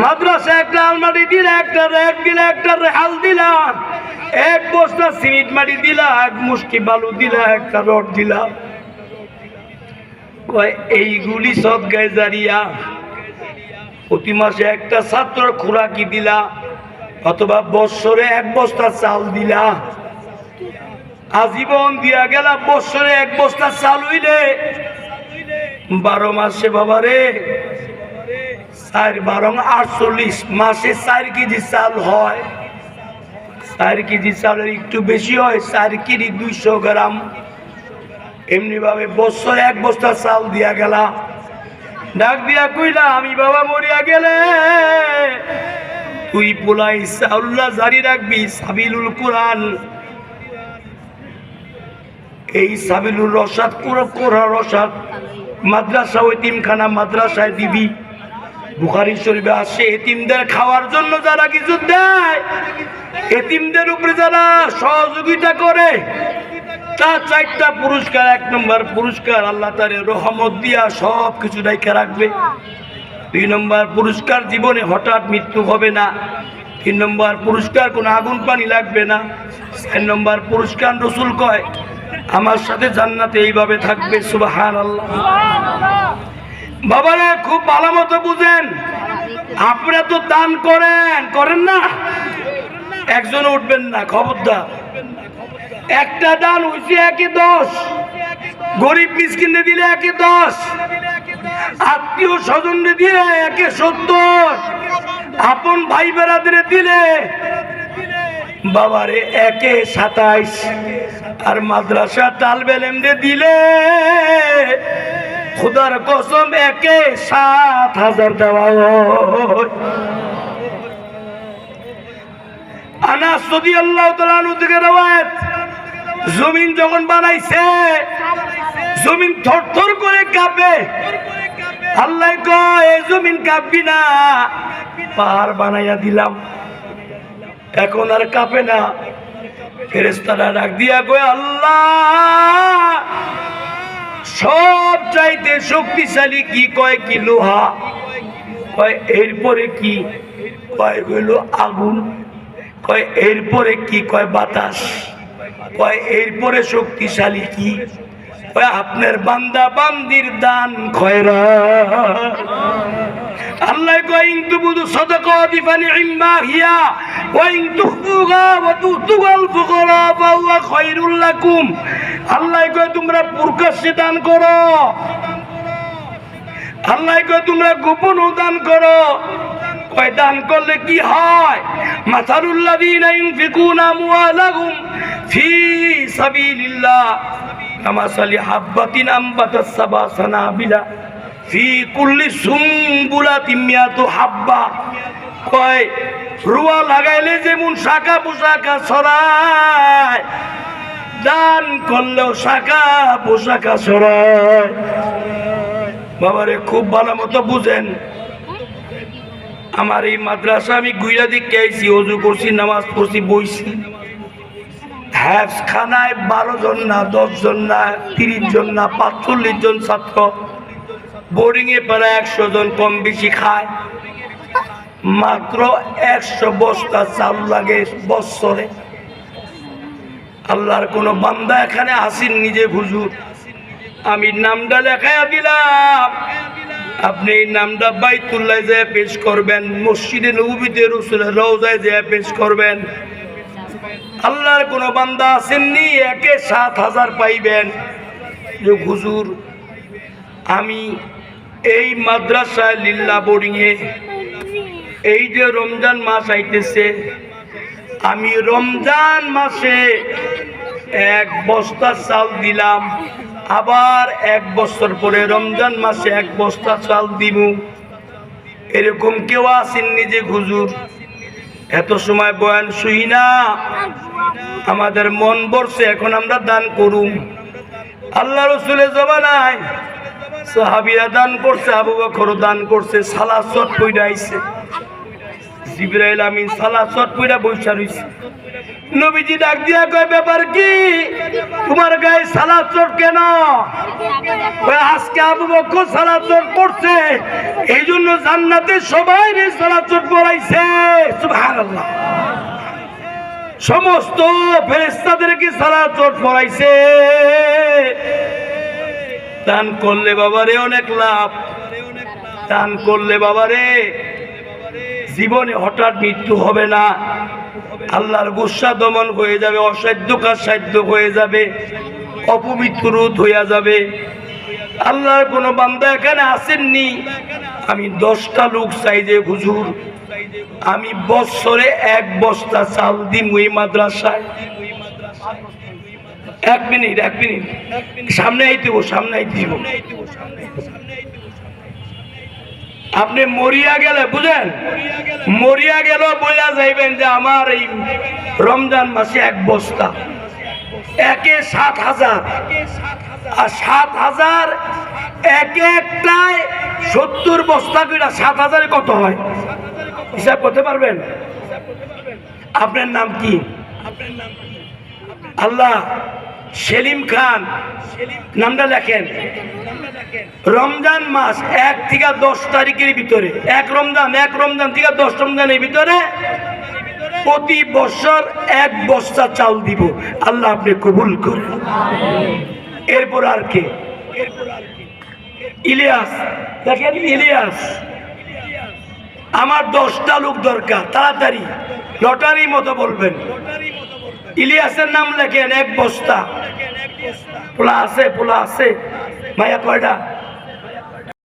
মাদ্রাসা একটা আলমারি দিলা, একটা র্যাক দিলা, একটা রেহাল দিলা। এক বস্তা সিমেন্ট মাটি দিলা, এক মুষ্টি বালু দিলা, একটা রড দিলা। এইগুলি সদগায় জারিয়া, প্রতি মাসে একটা ছাত্র খোরাকি দিলা, অথবা বৎসরে এক বস্তা চাল দিলা। আজীবন দিয়া গেলা বৎসরে এক বস্তা চাল হইলে, বারো মাসে বাবারে চার, বারং আটচল্লিশ। মাসে চার কেজি চাল হয়। চার কেজি চালের একটু বেশি হয়, চার কেজি দুইশো গ্রাম। এমনি ভাবে বছর এক বস্তা চাল দিয়া গেলা ডাক দিয়া কইলা, আমি বাবা মরিয়া গেলে তুই পোলাই চাউল্লা জারি রাখবি, সাবিলুল কোরআন। এই সাবিলুর রসাদ কোরা রসাদ মাদ্রাসা এতিমখানা মাদ্রাসায় দিবি। বুখারি শরীফে আসে এতিমদের খাওয়ার জন্য যারা কিছু দেয়, এতিমদের উপরে যারা সহযোগিতা করে, তার চারটা পুরস্কার, এক নম্বর পুরস্কার আল্লাহ তারে রহমত দিয়া সব কিছু রেখে রাখবে। দুই নম্বর পুরস্কার জীবনে হঠাৎ মৃত্যু হবে না। তিন নম্বর পুরস্কার কোনো আগুন পানি লাগবে না। চার নম্বর পুরস্কার রসুল কয়, আমার সাথে জান্নাতে এইভাবে থাকবে সুবাহান আল্লাহ বাবারে, খুব ভালো মতো বুঝেন। আপনারা তো দান করেন। করেন না? একজন উঠবেন না, খবরদার। একটা দান হয়েছে একে দশ গরিব মিসকিনে দিলে একে দশ আত্মীয় স্বজনরে দিলে একে সত্তর। আপন ভাই বেড়াদের দিলে বাবারে একে সাতাইশ। আর মাদ্রাসা তালবেলেমরে দিলে খুদার কসম একে সাত হাজার দেওয়া আনাস যদি আল্লাহ থেকে রওয়ায়ত, জমিন যখন বানাইছে, জমিন থরথর করে কাঁপে। আল্লাহ কয় জমিন কাঁপবি না, পাহাড় বানাইয়া দিলাম। এখন আর কাঁপে না। ফেরেস্তারা ডাক দিয়া কয়, আল্লাহ সব চাইতে শক্তিশালী কি কয় কি লোহা? কয়, এরপরে কি কয় হইল আগুন? কয়, এরপরে কি কয় বাতাস? কয়, এরপরে শক্তিশালী কি? কয় আপনার বান্দা বান্দির দান খয়রা। আল্লাহ কয় ইন তুবুদু সাদাকাতি ফানি'মা হিয়া, ওয়া ইন তুখফুহা ওয়া তুতুল ফুকরা ফাহুয়া খায়রুল লাকুম। আল্লাহ কয়, তোমরা প্রকাশ্যে দান করো। আল্লাহ কয়, তোমরা গোপন দান করো। কয়, দান করলে কি হয়? মাসারুল্লাযীনা ইউনফিকুনা আমওয়ালাহুম ফি সাবিলিল্লাহ। কামাসালি হাব্বাতিন আম্বাতাস সাবা সানাবিলা ফি কুল্লি সুম্বুলাতিন মিয়াতু হাব্বা। কয়, রুয়া লাগাইলে যেমন শাখা পোশাকা ছড়ায়, দান করলেও শাখা পোশাকা ছড়ায়। বাবারে, খুব ভালো মতো বুঝেন। আমার এই মাদ্রাসা আমি গুইরা দিকে আইছি, অজু করছি, নামাজ পড়ছি, বইছি। হ্যাপস খানায় বারো জন না দশ জন না তিরিশ জন না, পাঁচচল্লিশ জন ছাত্র। বোর্ডিংয়ে প্রায় একশো জন কম বেশি খায়। মাত্র একশো বস্তা চাল লাগে বৎসরে আল্লাহর কোনো বান্দা এখানে আসেন নিজে হুজুর, আমি নামটা লেখাইয়া দিলাম। আপনি এই নামটা বাইতুল্লাহ যায় পেশ করবেন, মসজিদে নবীতে রসুলের রওজায় যায় পেশ করবেন। আল্লাহর কোনো বান্দা আসেননি, একে সাত হাজার পাইবেন। যে হুজুর, আমি এই মাদ্রাসায় লিল্লা বোর্ডিংয়ে এই যে রমজান মাস আইতেছে, আমি রমজান মাসে এক বস্তা চাল দিলাম, আবার এক বছর পরে রমজান মাসে এক বস্তা চাল দিব এরকম কেউ আসেন যে হুজুর, এত সময় বয়ান শুই না। আমাদের মন বসছে এখন আমরা দান করুম। আল্লাহ রসুলের জমানায় সাহাবিরা দান করছে, আবু দান করছে, সালা পইডা আইছে। জিব্রাইল আমিন সালা পইডা বৈশা রইছে। নবীজি ডাক দিয়া কয়, ব্যাপার কি? তোমার গায়ে সালা চট কেন? আজকে আবু বকর সালা চট করছে এই জন্য জান্নাতে সবাই সালা চট পড়াইছে সমস্ত ফেরেস্তাদেরকে সারা চোট পড়াইছে। দান করলে বাবারে অনেক লাভ। দান করলে বাবারে জীবনে হঠাৎ মৃত্যু হবে না। আল্লাহর গুসা দমন হয়ে যাবে, অসাধ্য কাজ সাধ্য হয়ে যাবে, অপবিত্র রোধ হইয়া যাবে। আল্লাহর কোনো বান্দা এখানে আসেননি। আমি দশটা লোক চাই যে, হুজুর আমি বছরে এক বস্তা চাল দিই মুই মাদ্রাসায়। এক মিনিট এক মিনিট। সামনে আইতে সামনে আইতে। আপনি মরিয়া গেলে, বুঝেন? মরিয়া গেল বইলা যাইবেন যে আমার এই রমজান মাসে এক বস্তা। একে সাত হাজার। আর সাত হাজার এক একটায় সত্তর বস্তা করে সাত হাজারে কত হয়? হিসাব করতে পারবেন? আপনার নাম কি? আল্লাহ সেলিম খান। নামটা লেখেন। রমজান মাস এক থেকে দশ তারিখের ভিতরে। এক রমজান এক রমজান থেকে দশ রমজানের ভিতরে প্রতি বছর এক বস্তা চাল দিব। আল্লাহ আপনি কবুল করেন। এরপর আর কে? ইলিয়াস। দেখেন ইলিয়াস। আমার দশটা লোক দরকার, তাড়াতাড়ি। লটারি মতো বলবেন। ইলিয়াসের নাম লেখেন এক বস্তা। পোলা আছে পোলা আছে। মায়া কয়টা?